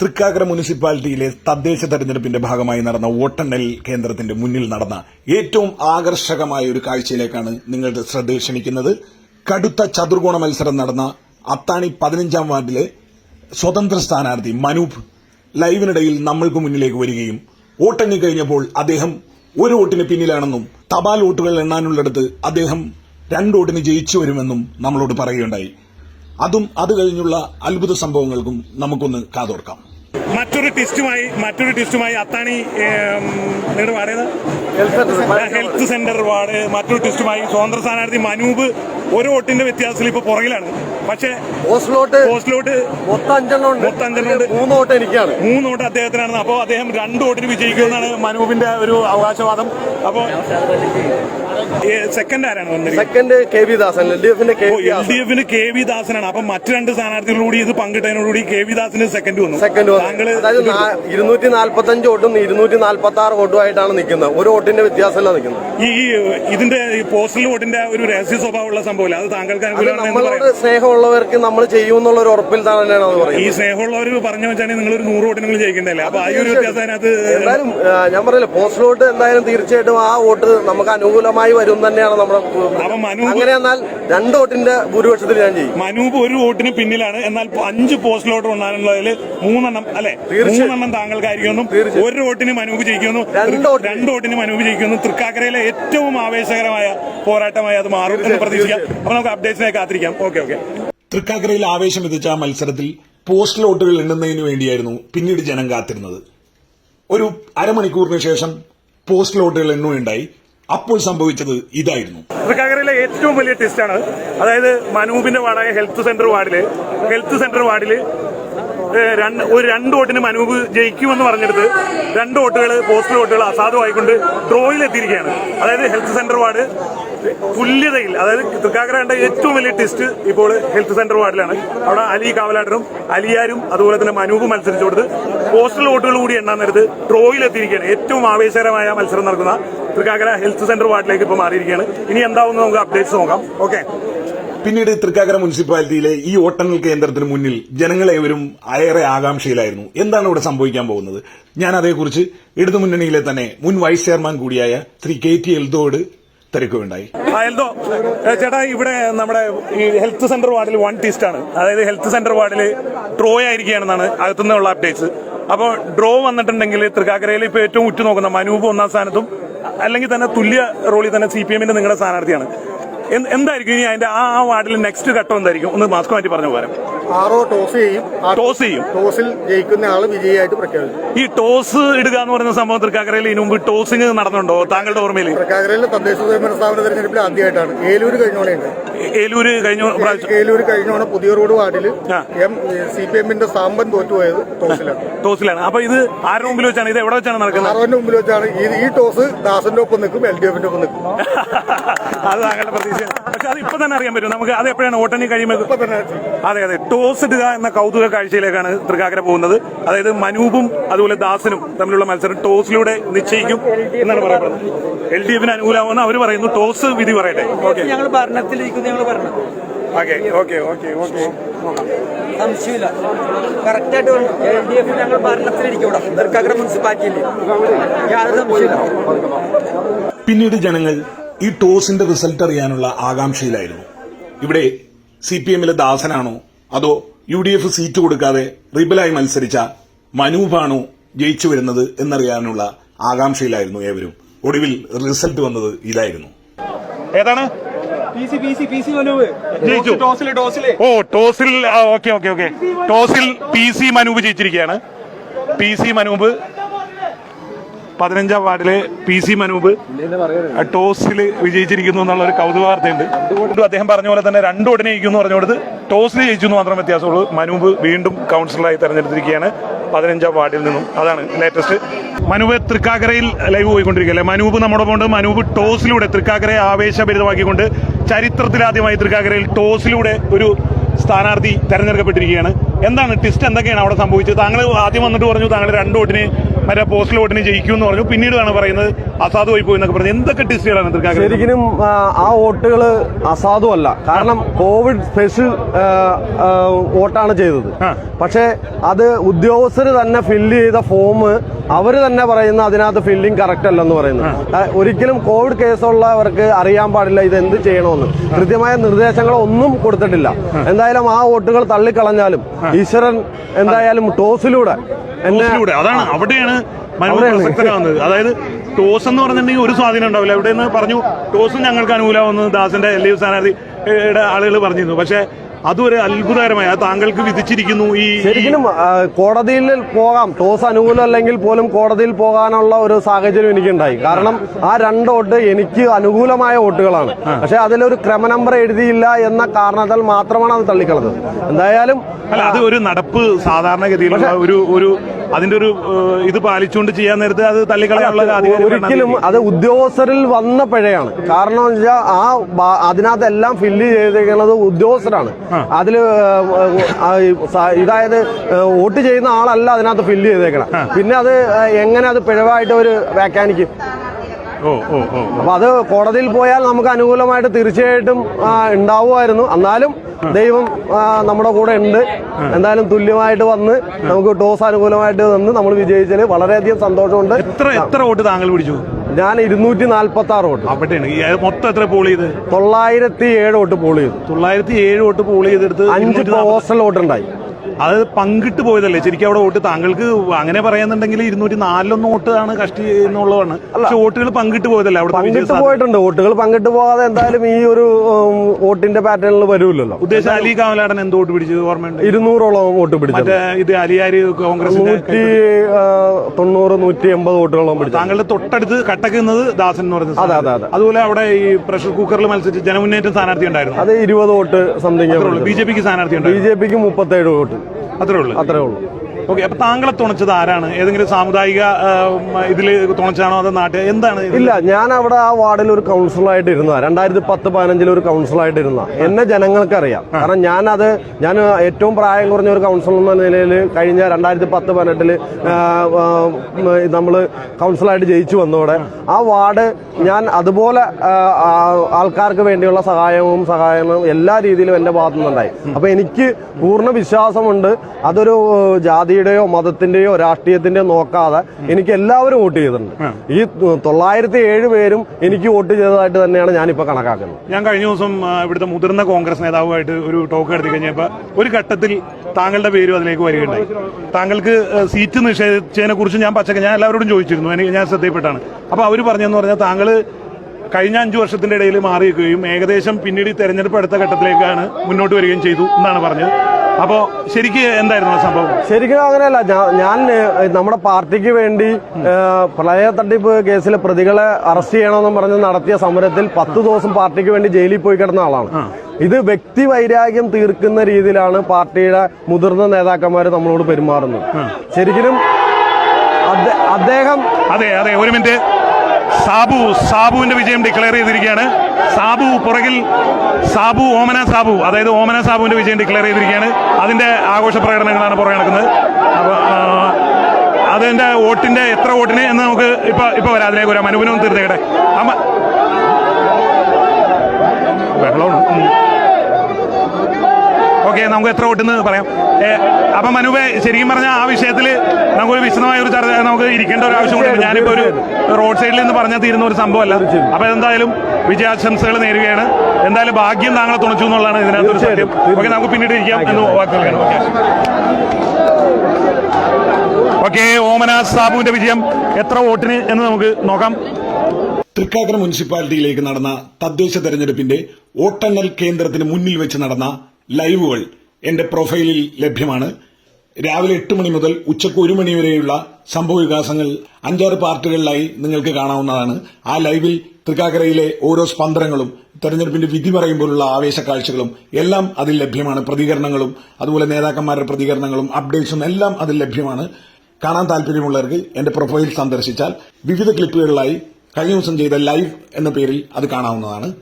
തൃക്കാക്കര മുനിസിപ്പാലിറ്റിയിലെ തദ്ദേശ തെരഞ്ഞെടുപ്പിന്റെ ഭാഗമായി നടന്ന വോട്ടെണ്ണൽ കേന്ദ്രത്തിന്റെ മുന്നിൽ നടന്ന ഏറ്റവും ആകർഷകമായ ഒരു കാഴ്ചയിലേക്കാണ് നിങ്ങളുടെ ശ്രദ്ധ ക്ഷണിക്കുന്നത്. കടുത്ത ചതുർകോണ മത്സരം നടന്ന അത്താണി പതിനഞ്ചാം വാർഡിലെ സ്വതന്ത്ര സ്ഥാനാർത്ഥി മനൂപ് ലൈവിനിടയിൽ നമ്മൾക്ക് മുന്നിലേക്ക് വരികയും വോട്ടെണ്ണി കഴിഞ്ഞപ്പോൾ അദ്ദേഹം ഒരു വോട്ടിന് പിന്നിലാണെന്നും തപാൽ വോട്ടുകൾ എണ്ണാനുള്ളിടത്ത് അദ്ദേഹം രണ്ട് വോട്ടിന് ജയിച്ചു വരുമെന്നും നമ്മളോട് പറയുകയുണ്ടായി. അതും അത് കഴിഞ്ഞുള്ള അത്ഭുത സംഭവങ്ങൾക്കും നമുക്കൊന്ന് കാതോർക്കാം. മറ്റൊരു ടെസ്റ്റുമായി മറ്റൊരു ടെസ്റ്റുമായി അത്താണി നിങ്ങളുടെ വാർഡ് ഹെൽത്ത് സെന്റർ വാർഡ് മറ്റൊരു ടെസ്റ്റുമായി സ്വതന്ത്ര സ്ഥാനാർത്ഥി മനൂപ് ഒരു വോട്ടിന്റെ വ്യത്യാസത്തിൽ ഇപ്പൊ പുറകിലാണ്. പക്ഷേ. മൂന്ന് വോട്ട് എനിക്കാണ്. മൂന്ന് വോട്ട് അദ്ദേഹത്തിനാണ് അപ്പോൾ അദ്ദേഹം രണ്ട് വോട്ടിന് വിജയിക്കുമെന്നാണ് മനൂപിന്റെ ഒരു അവകാശവാദം. അപ്പോൾ സെക്കൻഡ് ആരാണ് വന്നിരിക്കുന്നത്? Second K V Dasan L D എഫിന്റെ കെ വി എൽ ഡി എഫിന് കെ വി ദാസനാണ് അപ്പൊ മറ്റു രണ്ട് സ്ഥാനാർത്ഥികളോടുകൂടി ഇത് പങ്കിട്ടതിനോടുകൂടി കെ വി ദാസിന് സെക്കൻഡ് വന്നു. സെക്കൻഡ് താങ്കൾ അതായത് ഇരുന്നൂറ്റി നാല്പത്തി അഞ്ച് വോട്ടും ഇരുന്നൂറ്റി നാല്പത്തി ആറ് വോട്ടും ആയിട്ടാണ് നിൽക്കുന്നത്. ഒരു വോട്ടിന്റെ വ്യത്യാസമല്ല നിൽക്കുന്നത്. ഈ ഈ ഇതിന്റെ ഈ പോസ്റ്റൽ വോട്ടിന്റെ ഒരു രഹസ്യ സ്വഭാവമുള്ള സംഭവമില്ല. അത് താങ്കൾക്ക് അത് അനുകൂലമാണ് എന്ന് നമ്മളോട് പറയാം. സ്നേഹമുള്ളവർക്ക് നമ്മൾ ചെയ്യുമെന്നുള്ള ഒരു ഉറപ്പിൽ തന്നെയാണ് അത് ഈ പറയുന്നത് സ്നേഹമുള്ളവർ പറഞ്ഞു വെച്ചാൽ നിങ്ങൾ ഒരു നൂറ് വോട്ടിന് നിങ്ങൾ ജയിക്കണ്ടല്ലേ അപ്പൊ ആ ഒരു വ്യത്യാസം അതിനകത്ത് എന്തായാലും ആ, ഞാൻ പറയില്ല പോസ്റ്റിലോട്ട് എന്തായാലും തീർച്ചയായിട്ടും ആ വോട്ട് നമുക്ക് അനുകൂലമായി വരും തന്നെയാണ് നമ്മുടെ അങ്ങനെ എന്നാൽ രണ്ട് വോട്ടിന്റെ ഭൂരിപക്ഷത്തിൽ ഞാൻ ചെയ്യും മനൂപ് ഒരു വോട്ടിന് പിന്നിലാണ്. എന്നാൽ അഞ്ച് പോസ്റ്റൽ വോട്ട് ഉണ്ടാകുന്നതിൽ മൂന്നെണ്ണം അല്ലെ? മൂന്നെണ്ണം താങ്കൾക്കായിരിക്കും ഒരു വോട്ടിന് മനൂപ് ജയിക്കുന്നു. രണ്ട് വോട്ടിന്. മനൂപ് ജയിക്കുന്നു. തൃക്കാക്കരയിലെ ഏറ്റവും ആവേശകരമായ പോരാട്ടമായി അത് മാറും എന്ന് പ്രതീക്ഷിക്കാം. അപ്പൊ നമുക്ക് അപ്ഡേറ്റ്സിനെ കാത്തിരിക്കാം. ഓക്കെ ഓക്കെ തൃക്കാക്കരയിൽ ആവേശം എത്തിച്ച ആ മത്സരത്തിൽ പോസ്റ്റൽ വോട്ടുകൾ എണ്ണുന്നതിന് വേണ്ടിയായിരുന്നു പിന്നീട് ജനം കാത്തിരുന്നത്. ഒരു അരമണിക്കൂറിന് ശേഷം പോസ്റ്റൽ വോട്ടുകൾ എണ്ണുകയുണ്ടായി. അപ്പോൾ സംഭവിച്ചത് ഇതായിരുന്നു. തൃക്കാക്കരയിലെ ഏറ്റവും വലിയ ട്വിസ്റ്റാണ് അതായത് മനൂപിന്റെ വാർഡായ ഹെൽത്ത് സെന്റർ വാർഡിൽ ഹെൽത്ത് സെന്റർ വാർഡിൽ ഒരു രണ്ട് വോട്ടിന് മനൂപ് ജയിക്കുമെന്ന് പറഞ്ഞെടുത്ത് രണ്ട് വോട്ടുകൾ പോസ്റ്റൽ വോട്ടുകൾ അസാധുവായിക്കൊണ്ട് ഡ്രോയിൽ എത്തിയിരിക്കുകയാണ്. അതായത് ഹെൽത്ത് സെന്റർ വാർഡ് തുല്യതയിൽ അതായത് തൃക്കാക്കര കണ്ട ഏറ്റവും വലിയ ടെസ്റ്റ് ഇപ്പോൾ ഹെൽത്ത് സെന്റർ വാർഡിലാണ്. അവിടെ അലി കാവലാട്ടനും അലിയാരും അതുപോലെ തന്നെ മനൂപ് മത്സരിച്ചു കൊടുത്ത് പോസ്റ്റൽ വോട്ടുകൾ കൂടി എണ്ണാൻ നേരത്ത് ഡ്രോയിൽ എത്തിയിരിക്കുകയാണ്. ഏറ്റവും ആവേശകരമായ മത്സരം നടക്കുന്ന തൃക്കാക്കര ഹെൽത്ത് സെന്റർ വാർഡിലേക്ക് ഇപ്പോൾ മാറിയിരിക്കുകയാണ്. ഇനി എന്താവുമെന്ന് നമുക്ക് അപ്ഡേറ്റ്സ് നോക്കാം. ഓക്കെ പിന്നീട് തൃക്കാക്കര മുനിസിപ്പാലിറ്റിയിലെ ഈ വോട്ടെണ്ണൽ കേന്ദ്രത്തിന് മുന്നിൽ ജനങ്ങളേവരും ഏറെ ആകാംക്ഷയിലായിരുന്നു. എന്താണ് ഇവിടെ സംഭവിക്കാൻ പോകുന്നത്? ഞാൻ അതേക്കുറിച്ച് ഇടതുമുന്നണിയിലെ തന്നെ മുൻ വൈസ് ചെയർമാൻ കൂടിയായ ശ്രീ കെ ടി എൽദോട് തിരക്കുകയുണ്ടായി എൽദോ ചേട്ടാ ഇവിടെ നമ്മുടെ ഈ ഹെൽത്ത് സെന്റർ വാർഡിൽ വൺ ടീസ്റ്റ് ആണ്. അതായത് ഹെൽത്ത് സെന്റർ വാർഡിൽ ഡ്രോ ആയിരിക്കുകയാണെന്നാണ് അകത്തുനിന്നുള്ള അപ്ഡേറ്റ്സ് അപ്പോൾ ഡ്രോ വന്നിട്ടുണ്ടെങ്കിൽ തൃക്കാക്കരയിൽ ഇപ്പോൾ ഏറ്റവും ഉറ്റുനോക്കുന്ന മനൂപ് ഒന്നാം സ്ഥാനത്തും അല്ലെങ്കിൽ തന്നെ തുല്യ റോളിൽ തന്നെ സി പി എമ്മിന്റെ നിങ്ങളുടെ സ്ഥാനാർത്ഥിയാണ്. എന്തായിരിക്കും ഇനി അതിന്റെ ആ വാർഡിൽ നെക്സ്റ്റ് ഘട്ടം എന്തായിരിക്കും? ഒന്ന് മാസ്ക് മാറ്റി പറഞ്ഞു പോരാം. ആറോ ടോസ് ചെയ്യും. ടോസ് ചെയ്യും. ടോസിൽ ജയിക്കുന്ന ആൾ വിജയിയായിട്ട് പ്രഖ്യാപിക്കും. ഈ ടോസ് ഇടുക എന്ന് പറയുന്ന സംഭവം തൃക്കാക്കരയിൽ ഇതിനു മുമ്പ് ടോസിങ് നടന്നുണ്ടോ താങ്കളുടെ ഓർമ്മയിൽ തൃക്കാക്കരയിൽ തദ്ദേശ സ്വയംഭരണ സ്ഥാപന തെരഞ്ഞെടുപ്പിൽ ആദ്യമായിട്ടാണ്. ഏലൂര് കഴിഞ്ഞോണയുണ്ട് ഏലൂര് കഴിഞ്ഞ ഏലൂര് കഴിഞ്ഞോണ പുതിയ റോഡ് വാർഡിൽ എം സി പി എമ്മിന്റെ സാമ്പൻ തോറ്റുപോയത് ടോസിലാണ്. ടോസിലാണ്. അപ്പൊ ഇത് ആരുടെ മുമ്പിൽ വെച്ചാണ്? ഇത് എവിടെ വെച്ചാണ് നടക്കുന്നത്? ആറോന്റെ മുമ്പിൽ വെച്ചാണ്. ഈ ടോസ് ദാസന്റെ ഒപ്പം നിൽക്കും എൽ ഡി എഫിന്റെ ഒപ്പം നിൽക്കും. അത് താങ്കളുടെ പ്രതീക്ഷ പക്ഷെ അത് ഇപ്പൊ തന്നെ അറിയാൻ പറ്റും. നമുക്ക് അത് എപ്പോഴാണ് ഓട്ടണി കഴിയുമ്പോൾ ഇപ്പൊ തന്നെ അതെ അതെ. ടോസ് ഇടുക എന്ന കൗതുക കാഴ്ചയിലേക്കാണ് തൃക്കാക്കര പോകുന്നത്. അതായത് മനൂപും അതുപോലെ ദാസനും തമ്മിലുള്ള മത്സരം ടോസിലൂടെ നിശ്ചയിക്കും എന്നാണ് പറയപ്പെടുന്നത്. എൽ ഡി എഫിന് അനുകൂലമാവുന്ന അവർ പറയുന്നു. ടോസ് വിധി പറയട്ടെ. ഓക്കെ. ഞങ്ങൾ ഭരണത്തിലിരിക്കും ഞങ്ങൾ ഭരണം. Okay okay okay okay. സംശയമില്ല. കറക്റ്റായിട്ട് എൽ ഡി എഫ് ഞങ്ങൾ ഭരണത്തിലിരിക്കും ഇവിടെ. തൃക്കാക്കര മുനിസിപ്പാലിറ്റിയിൽ യാതൊരു സംശയമില്ല പിന്നീട് ജനങ്ങൾ ഈ ടോസിന്റെ റിസൾട്ട് അറിയാനുള്ള ആകാംക്ഷയിലായിരുന്നു. ഇവിടെ സി പി എമ്മിലെ ദാസനാണോ അതോ യു ഡി എഫ് സീറ്റ് കൊടുക്കാതെ റിബലായി മത്സരിച്ച മനൂപാണോ ജയിച്ചു വരുന്നത് എന്നറിയാനുള്ള ആകാംക്ഷയിലായിരുന്നു ഏവരും. ഒടുവിൽ റിസൾട്ട് വന്നത് ഇതായിരുന്നു. ഏതാണ്? ഓ ടോസിൽ ഓക്കെ ഓക്കെ ഓക്കെ. ടോസിൽ പി സി മനൂപ് ജയിച്ചിരിക്കുകയാണ്. പി സി മനൂപ് പതിനഞ്ചാം വാർഡിലെ പി സി മനൂപ് ടോസിൽ വിജയിച്ചിരിക്കുന്നു എന്നുള്ള ഒരു കൗതുക വാർത്തയുണ്ട് അദ്ദേഹം പറഞ്ഞ പോലെ തന്നെ രണ്ടു ഉടനെ ഇരിക്കുന്നു എന്ന് പറഞ്ഞുകൊണ്ട് ടോസിൽ ജയിച്ചു എന്ന് മാത്രം വ്യത്യാസമുള്ളൂ. മനൂപ് വീണ്ടും കൗൺസിലറായി തെരഞ്ഞെടുത്തിരിക്കുകയാണ് പതിനഞ്ചാം വാർഡിൽ നിന്നും. അതാണ് ലേറ്റസ്റ്റ് മനൂപ് തൃക്കാക്കരയിൽ ലൈവ് പോയിക്കൊണ്ടിരിക്കുകയല്ലേ മനൂപ് നമ്മുടെ കൊണ്ട് മനൂപ് ടോസിലൂടെ തൃക്കാക്കരയെ ആവേശഭരിതമാക്കിക്കൊണ്ട് ചരിത്രത്തിലാദ്യമായി തൃക്കാക്കരയിൽ ടോസിലൂടെ ഒരു സ്ഥാനാർത്ഥി തെരഞ്ഞെടുക്കപ്പെട്ടിരിക്കുകയാണ്. എന്താണ് ട്വിസ്റ്റ് എന്തൊക്കെയാണ് അവിടെ സംഭവിച്ചത്? താങ്കൾ ആദ്യം വന്നിട്ട് പറഞ്ഞു താങ്കൾ രണ്ട് വോട്ടിന് മറ്റേ പോസ്റ്റൽ വോട്ടിന് ജയിക്കും എന്ന് പറഞ്ഞു. പിന്നീടാണ് പറയുന്നത് അസാധു പോയി എന്നൊക്കെ പറഞ്ഞു എന്തൊക്കെ ടെസ്റ്റുകളാണ് തൃക്കാക്കര ശരിക്കും ആ, വോട്ടുകൾ അസാധുവല്ല കാരണം കോവിഡ് സ്പെഷ്യൽ വോട്ടാണ് ചെയ്തത്. പക്ഷേ അത് ഉദ്യോഗസ്ഥർ തന്നെ ഫില്ല് ചെയ്ത ഫോം അവർ തന്നെ പറയുന്ന അതിനകത്ത് ഫില്ലിംഗ് കറക്റ്റ് അല്ലെന്ന് പറയുന്നു ഒരിക്കലും കോവിഡ് കേസുള്ളവർക്ക് അറിയാൻ പാടില്ല ഇത് എന്ത് ചെയ്യണമെന്ന് കൃത്യമായ നിർദ്ദേശങ്ങൾ ഒന്നും കൊടുത്തിട്ടില്ല എന്തായാലും ആ വോട്ടുകൾ തള്ളിക്കളഞ്ഞാലും ഈശ്വരൻ എന്തായാലും ടോസിലൂടെ ടോസിലൂടെ അതാണ് അവിടെയാണ് മനു പ്രസക്തനാവുന്നത് അതായത് ടോസ് എന്ന് പറഞ്ഞിട്ടുണ്ടെങ്കിൽ ഒരു സ്വാധീനം ഉണ്ടാവില്ല. ഇവിടെ നിന്ന് പറഞ്ഞു ടോസും ഞങ്ങൾക്ക് അനുകൂലമാവുന്നത് ദാസിന്റെ എൽ ഡി എഫ് സ്ഥാനാർത്ഥിയുടെ ആളുകൾ പറഞ്ഞിരുന്നു. പക്ഷേ അതും അത്ഭുതകരമായി. അത് താങ്കൾക്ക് വിധിച്ചിരിക്കുന്നു ഈ ശരിക്കും കോടതിയിൽ പോകാം. ടോസ് അനുകൂലം അല്ലെങ്കിൽ പോലും കോടതിയിൽ പോകാനുള്ള ഒരു സാഹചര്യം എനിക്കുണ്ടായി. കാരണം ആ രണ്ട് വോട്ട് എനിക്ക് അനുകൂലമായ വോട്ടുകളാണ്. പക്ഷെ അതിലൊരു ക്രമ നമ്പർ എഴുതിയില്ല എന്ന കാരണത്താൽ മാത്രമാണ് അത് തള്ളിക്കളത് എന്തായാലും അല്ല അത് ഒരു നടപ്പ് സാധാരണഗതിയിലുള്ള ഒരു ഒരു അതിന്റെ ഒരു ഇത് പാലിച്ചുകൊണ്ട് ചെയ്യാൻ നേരത്തെ അത് തള്ളിക്കളയാനുള്ള ഒരിക്കലും അത് ഉദ്യോഗസ്ഥരിൽ വന്ന പിഴയാണ്. കാരണം വെച്ചാൽ ആ അതിനകത്തെല്ലാം ഫില്ല് ചെയ്തിരിക്കുന്നത് ഉദ്യോഗസ്ഥരാണ്. സ- ഇതായത് വോട്ട് ചെയ്യുന്ന ആളല്ല അതിനകത്ത് ഫില്ല് ചെയ്തേക്കണം. പിന്നെ അത് എങ്ങനെ അത് പിഴവായിട്ട് ഒരു വ്യാഖ്യാനിക്കും. അപ്പൊ അത് കോടതിയിൽ പോയാൽ നമുക്ക് അനുകൂലമായിട്ട് തീർച്ചയായിട്ടും ഉണ്ടാവുമായിരുന്നു. എന്നാലും ദൈവം നമ്മുടെ കൂടെ ഉണ്ട്. എന്തായാലും തുല്യമായിട്ട് വന്ന് നമുക്ക് ടോസ് അനുകൂലമായിട്ട് വന്ന് നമ്മൾ വിജയിച്ചതിൽ വളരെയധികം സന്തോഷമുണ്ട്. എത്ര എത്ര വോട്ട് താങ്കൾ പിടിച്ചു? ഞാൻ ഇരുന്നൂറ്റി നാൽപ്പത്തി ആറ് വോട്ട് മൊത്തം എത്ര പോൾ ചെയ്ത്? തൊള്ളായിരത്തി ഏഴ് വോട്ട് പോൾ ചെയ്തു. തൊള്ളായിരത്തി ഏഴ് വോട്ട് പോൾ ചെയ്തെടുത്ത് അഞ്ച് പോസ്റ്റൽ വോട്ട് ഉണ്ടായി അത് പങ്കിട്ട് പോയതല്ലേ? ശരിക്കും അവിടെ വോട്ട് താങ്കൾക്ക് അങ്ങനെ പറയുന്നുണ്ടെങ്കിൽ ഇരുന്നൂറ്റി നാലിലൊന്ന് വോട്ട് ആണ് കഷ്ടി എന്നുള്ളതാണ്. പക്ഷെ വോട്ടുകൾ പങ്കിട്ട് പോയതല്ലേ അവിടെ പങ്കിട്ട് പോയിട്ടുണ്ട്. വോട്ടുകൾ പങ്കിട്ട് പോകാതെ എന്തായാലും ഈ ഒരു വോട്ടിന്റെ പാറ്റേണിൽ വരൂലല്ലോ ഉദ്ദേശം അലി കാവലാടൻ എന്ത് വോട്ട് പിടിച്ചത് ഓർമ്മയുണ്ട്? ഇരുന്നൂറോളം വോട്ട് പിടിച്ചത്. മറ്റേ ഇത് അലിയാരി കോൺഗ്രസ് നൂറ്റി തൊണ്ണൂറ് നൂറ്റി എൺപത് വോട്ടുകളോളം പിടിച്ചു താങ്കളുടെ തൊട്ടടുത്ത് കട്ടക്കുന്നത് ദാസൻ എന്ന് പറയുന്നത് അതെ, അതെ, അതെ. അതുപോലെ അവിടെ ഈ പ്രഷർ കുക്കറിൽ മത്സരിച്ച് ജനമുന്നേറ്റം സ്ഥാനാർത്ഥി ഉണ്ടായിരുന്നു. അതെ ഇരുപത് വോട്ട് സംതിങ് ബി ജെ പിക്ക് സ്ഥാനാർത്ഥി ബി ജെ പിക്ക് മുപ്പത്തേഴ് വോട്ട്. അത്രേ ഉള്ളൂ. അത്രേ ഉള്ളൂ. ഓക്കെ അപ്പൊ താങ്കളെ തുണച്ചത് ആരാണ്? ഏതെങ്കിലും സാമുദായിക ഇതിൽ തുണച്ചാണോ അതോ നാട്ടിൽ? എന്താണ് ഇല്ല ഞാൻ അവിടെ ആ വാർഡിൽ ഒരു കൗൺസിലായിട്ട് ഇരുന്ന രണ്ടായിരത്തി പത്ത് പതിനഞ്ചിൽ ഒരു കൗൺസിലായിട്ട് ഇരുന്ന എന്നെ ജനങ്ങൾക്കറിയാം. കാരണം ഞാൻ അത് ഞാൻ ഏറ്റവും പ്രായം കുറഞ്ഞ ഒരു കൗൺസിലർ എന്ന നിലയിൽ കഴിഞ്ഞ രണ്ടായിരത്തി പത്ത് പതിനെട്ടിൽ നമ്മൾ കൗൺസിലായിട്ട് ജയിച്ചു വന്നതോടെ ആ വാർഡ് ഞാൻ അതുപോലെ ആൾക്കാർക്ക് വേണ്ടിയുള്ള സഹായവും സഹായങ്ങളും എല്ലാ രീതിയിലും എന്റെ ഭാഗത്തു നിന്നുണ്ടായി അപ്പൊ എനിക്ക് പൂർണ വിശ്വാസമുണ്ട്. അതൊരു ജാതിയുടെയോ മതത്തിന്റെയോ രാഷ്ട്രീയത്തിന്റെയോ നോക്കാതെ എനിക്ക് എല്ലാവരും വോട്ട് ചെയ്തിട്ടുണ്ട്. ഈ തൊള്ളായിരത്തി ഏഴ് പേരും എനിക്ക് വോട്ട് ചെയ്തതായിട്ട് തന്നെയാണ് ഞാനിപ്പോ കണക്കാക്കുന്നത്. ഞാൻ കഴിഞ്ഞ ദിവസം ഇവിടുത്തെ മുതിർന്ന കോൺഗ്രസ് നേതാവുമായിട്ട് ഒരു ടോക്ക് നടത്തി കഴിഞ്ഞപ്പോൾ ഒരു ഘട്ടത്തിൽ താങ്കളുടെ പേരും അതിലേക്ക് വരികയുണ്ടായി. താങ്കൾക്ക് സീറ്റ് നിഷേധിച്ചതിനെ കുറിച്ച് ഞാൻ പച്ചക്ക ഞാൻ എല്ലാവരോടും ചോദിച്ചിരുന്നു. എനിക്ക് ഞാൻ ശ്രദ്ധയിൽപ്പെട്ടാണ്. അപ്പോൾ അവർ പറഞ്ഞെന്ന് പറഞ്ഞാൽ താങ്കൾ കഴിഞ്ഞ അഞ്ചു വർഷത്തിന്റെ ഇടയിൽ മാറി നിൽക്കുകയും ഏകദേശം പിന്നീട് തെരഞ്ഞെടുപ്പ് അടുത്ത ഘട്ടത്തിലേക്കാണ് മുന്നോട്ട് വരികയും ചെയ്തു എന്നാണ് പറഞ്ഞത്. അപ്പോൾ ശരിക്കും എന്തായിരുന്നു സംഭവം? ശരിക്കും അങ്ങനെയല്ല. ഞാൻ നമ്മുടെ പാർട്ടിക്ക് വേണ്ടി പ്രളയ തട്ടിപ്പ് കേസിലെ പ്രതികളെ അറസ്റ്റ് ചെയ്യണമെന്നും പറഞ്ഞ് നടത്തിയ സമരത്തിൽ പത്ത് ദിവസം പാർട്ടിക്ക് വേണ്ടി ജയിലിൽ പോയി കിടന്ന ആളാണ്. ഇത് വ്യക്തി വൈരാഗ്യം തീർക്കുന്ന രീതിയിലാണ് പാർട്ടിയുടെ മുതിർന്ന നേതാക്കന്മാർ നമ്മളോട് പെരുമാറുന്നത്. ശരിക്കും അദ്ദേഹം അതെ അതെ ഒരു മിനിറ്റ്. സാബു സാബുവിന്റെ വിജയം ഡിക്ലെയർ ചെയ്തിരിക്കുകയാണ്. സാബു പുറകിൽ സാബു ഓമന സാബു അതായത് ഓമന സാബുവിന്റെ വിജയം ഡിക്ലെയർ ചെയ്തിരിക്കുകയാണ്. അതിന്റെ ആഘോഷ പ്രകടനങ്ങളാണ് പുറകെ നടക്കുന്നത്. അതിന്റെ വോട്ടിന്റെ എത്ര വോട്ടിന് എന്ന് നമുക്ക് ഇപ്പൊ ഇപ്പൊ വരാം. അതിലേക്ക് വരാം. അനുപനവും തീർത്തേക്കട്ടെ. ബഹളമാണ്. ഓക്കെ നമുക്ക് എത്ര വോട്ടെന്ന് പറയാം. അപ്പം മനുവേ ശരിക്കും പറഞ്ഞാൽ ആ വിഷയത്തിൽ നമുക്കൊരു വിശദമായ ഒരു ചർച്ച നമുക്ക് ഇരിക്കേണ്ട ഒരു ആവശ്യം ആവശ്യമുണ്ട് ഞാനിപ്പോൾ ഒരു റോഡ് സൈഡിൽ നിന്ന് പറഞ്ഞാൽ തീരുന്ന ഒരു സംഭവമല്ല. അപ്പോൾ എന്തായാലും വിജയാശംസകൾ നേരുകയാണ്. എന്തായാലും ഭാഗ്യം താങ്കളെ തുണച്ചു എന്നുള്ളതാണ് ഇതിനകത്ത് ഒരു സത്യം. ഓക്കെ നമുക്ക് പിന്നീട് ഇരിക്കാം എന്ന് വാക്കുകയാണ് ഓക്കെ ഓമന സാബുവിന്റെ വിജയം. എത്ര വോട്ടിന് എന്ന് നമുക്ക് നോക്കാം. തൃക്കാക്കര മുനിസിപ്പാലിറ്റിയിലേക്ക് നടന്ന തദ്ദേശ തെരഞ്ഞെടുപ്പിന്റെ വോട്ടെണ്ണൽ കേന്ദ്രത്തിന് മുന്നിൽ വെച്ച് നടന്ന ലൈവുകൾ എന്റെ പ്രൊഫൈലിൽ ലഭ്യമാണ്. രാവിലെ എട്ട് മണി മുതൽ ഉച്ചയ്ക്ക് ഒരു മണി വരെയുള്ള സംഭവ വികാസങ്ങൾ അഞ്ചാറ് പാർട്ടുകളിലായി നിങ്ങൾക്ക് കാണാവുന്നതാണ്. ആ ലൈവിൽ തൃക്കാക്കരയിലെ ഓരോ സ്പന്ദനങ്ങളും തെരഞ്ഞെടുപ്പിന്റെ വിധി പറയുമ്പോഴുള്ള ആവേശ കാഴ്ചകളും എല്ലാം അതിൽ ലഭ്യമാണ്. പ്രതികരണങ്ങളും അതുപോലെ നേതാക്കന്മാരുടെ പ്രതികരണങ്ങളും അപ്ഡേറ്റ്സും എല്ലാം അതിൽ ലഭ്യമാണ്. കാണാൻ താല്പര്യമുള്ളവർക്ക് എന്റെ പ്രൊഫൈൽ സന്ദർശിച്ചാൽ വിവിധ ക്ലിപ്പുകളിലായി കഴിഞ്ഞ ദിവസം ചെയ്ത ലൈവ് എന്ന പേരിൽ അത് കാണാവുന്നതാണ്.